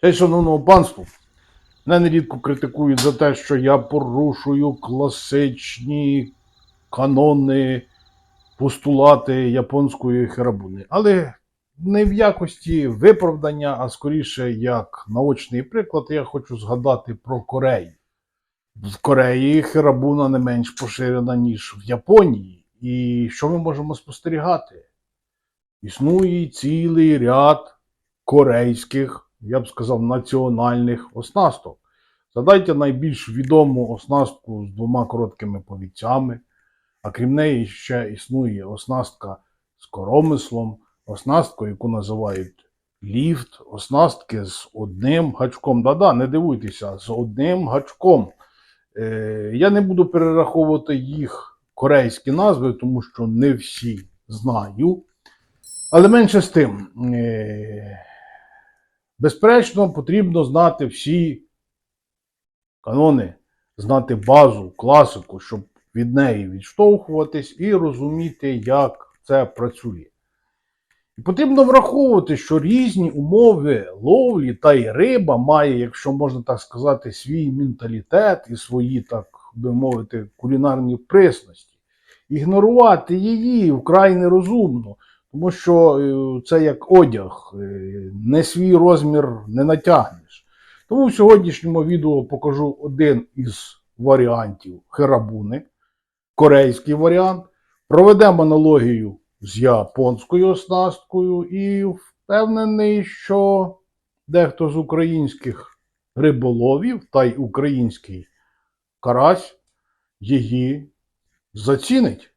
Та шановного панству, мене нерідко критикують за те, що я порушую класичні канони, постулати японської херабуни. Але не в якості виправдання, а скоріше як наочний приклад, я хочу згадати про Корею. В Кореї херабуна не менш поширена, ніж в Японії. І що ми можемо спостерігати? Існує цілий ряд корейських, я б сказав, національних оснасток. Задайте найбільш відому оснастку з двома короткими повіцями, а крім неї ще існує оснастка з коромислом, оснастка, яку називають ліфт, оснастки з одним гачком. Да-да, не дивуйтеся, з одним гачком. Е, я не буду перераховувати їх корейські назви, тому що не всі знаю. Але менше з тим, е, безперечно, потрібно знати всі канони, знати базу, класику, щоб від неї відштовхуватись і розуміти, як це працює. І потрібно враховувати, що різні умови ловлі та й риба має, якщо можна так сказати, свій менталітет і свої, так би мовити, кулінарні присності. Ігнорувати її вкрай нерозумно, тому що е, це як одяг, е, не свій розмір не натягнеш. Тому в сьогоднішньому відео покажу один із варіантів херабуни, корейський варіант. Проведемо аналогію з японською оснасткою і впевнений, що дехто з українських риболовів та й український карась її зацінить.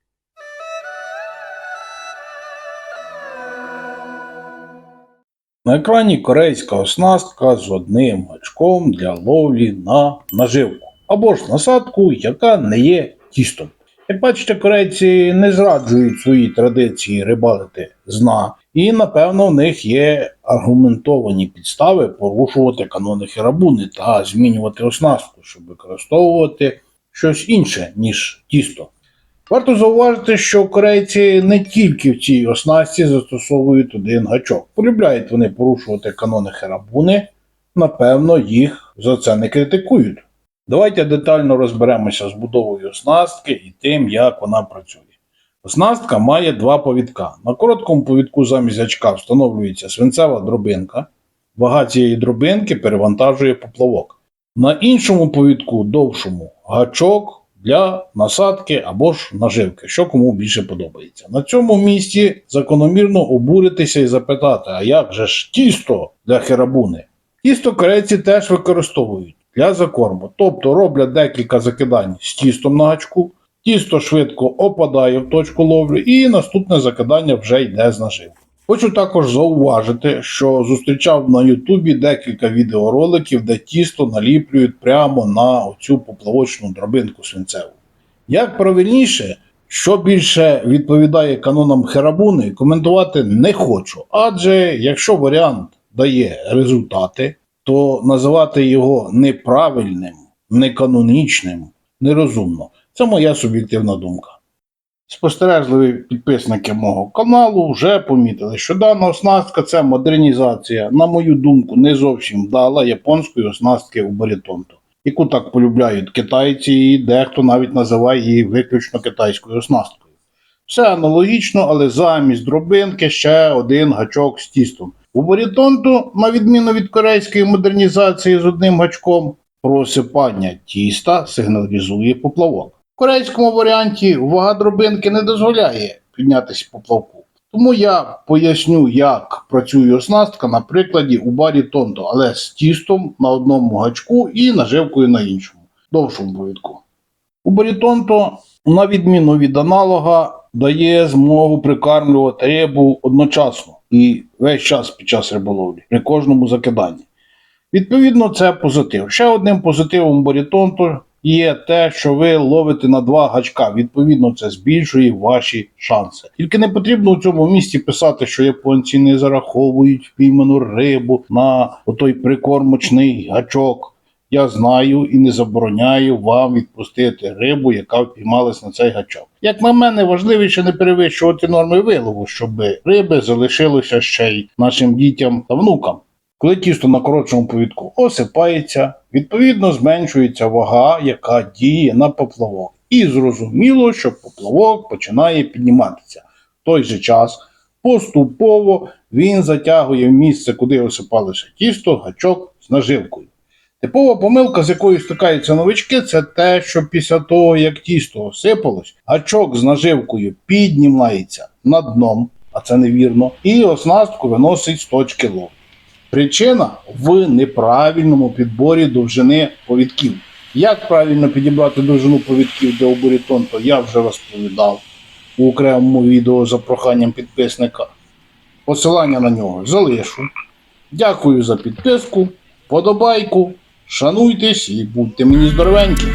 На екрані корейська оснастка з одним гачком для ловлі на наживку або ж насадку, яка не є тістом. Як бачите, корейці не зраджують свої традиції рибалити з дна, і напевно в них є аргументовані підстави порушувати канони херабуни та змінювати оснастку, щоб використовувати щось інше, ніж тісто. Варто зауважити, що корейці не тільки в цій оснасті застосовують один гачок. Полюбляють вони порушувати канони херабуни, напевно, їх за це не критикують. Давайте детально розберемося з будовою оснастки і тим, як вона працює. Оснастка має два повідка. На короткому повідку замість гачка встановлюється свинцева дробинка. Вага цієї дробинки перевантажує поплавок. На іншому повідку, довшому, гачок для насадки або ж наживки, що кому більше подобається. На цьому місці закономірно обуритися і запитати, а як же ж тісто для херабуни? Тісто корейці теж використовують для закорму, тобто роблять декілька закидань з тістом на гачку, тісто швидко опадає в точку ловлі, і наступне закидання вже йде з наживки. Хочу також зауважити, що зустрічав на Ютубі декілька відеороликів, де тісто наліплюють прямо на оцю поплавочну дробинку свинцеву. Як правильніше, що більше відповідає канонам херабуни, коментувати не хочу. Адже якщо варіант дає результати, то називати його неправильним, неканонічним нерозумно. Це моя суб'єктивна думка. Спостережливі підписники мого каналу вже помітили, що дана оснастка це модернізація, на мою думку, не зовсім вдала японської оснастки у барітонту, яку так полюбляють китайці, і дехто навіть називає її виключно китайською оснасткою. Все аналогічно, але замість дробинки ще один гачок з тістом. У барітонту, на відміну від корейської модернізації з одним гачком, просипання тіста сигналізує поплавок. Корейському варіанті вага дробинки не дозволяє піднятися поплавку. Тому я поясню, як працює оснастка на прикладі у барі Тонто, але з тістом на одному гачку і наживкою на іншому, довшому повідку. У барітонто, на відміну від аналога, дає змогу прикармлювати рибу одночасно і весь час під час риболовлі при кожному закиданні. Відповідно, це позитив. Ще одним позитивом барітонту є те, що ви ловите на два гачка. Відповідно, це збільшує ваші шанси. Тільки не потрібно у цьому місці писати, що японці не зараховують впійману рибу на отой прикормочний гачок. Я знаю і не забороняю вам відпустити рибу, яка впіймалась на цей гачок. Як на мене, важливіше не перевищувати норми вилову, щоб риби залишилося ще й нашим дітям та внукам. Коли тісто на коротшому повідку осипається, відповідно зменшується вага, яка діє на поплавок. І зрозуміло, що поплавок починає підніматися. В той же час поступово він затягує в місце, куди осипалося тісто, гачок з наживкою. Типова помилка, з якою стикаються новички, це те, що після того, як тісто осипалось, гачок з наживкою піднімається над дном, а це невірно, і оснастку виносить з точки лову. Причина в неправильному підборі довжини повідків. Як правильно підібрати довжину повідків для оборітон, то я вже розповідав у окремому відео за проханням підписника. Посилання на нього залишу. Дякую за підписку, подобайку, шануйтесь і будьте мені здоровенькі.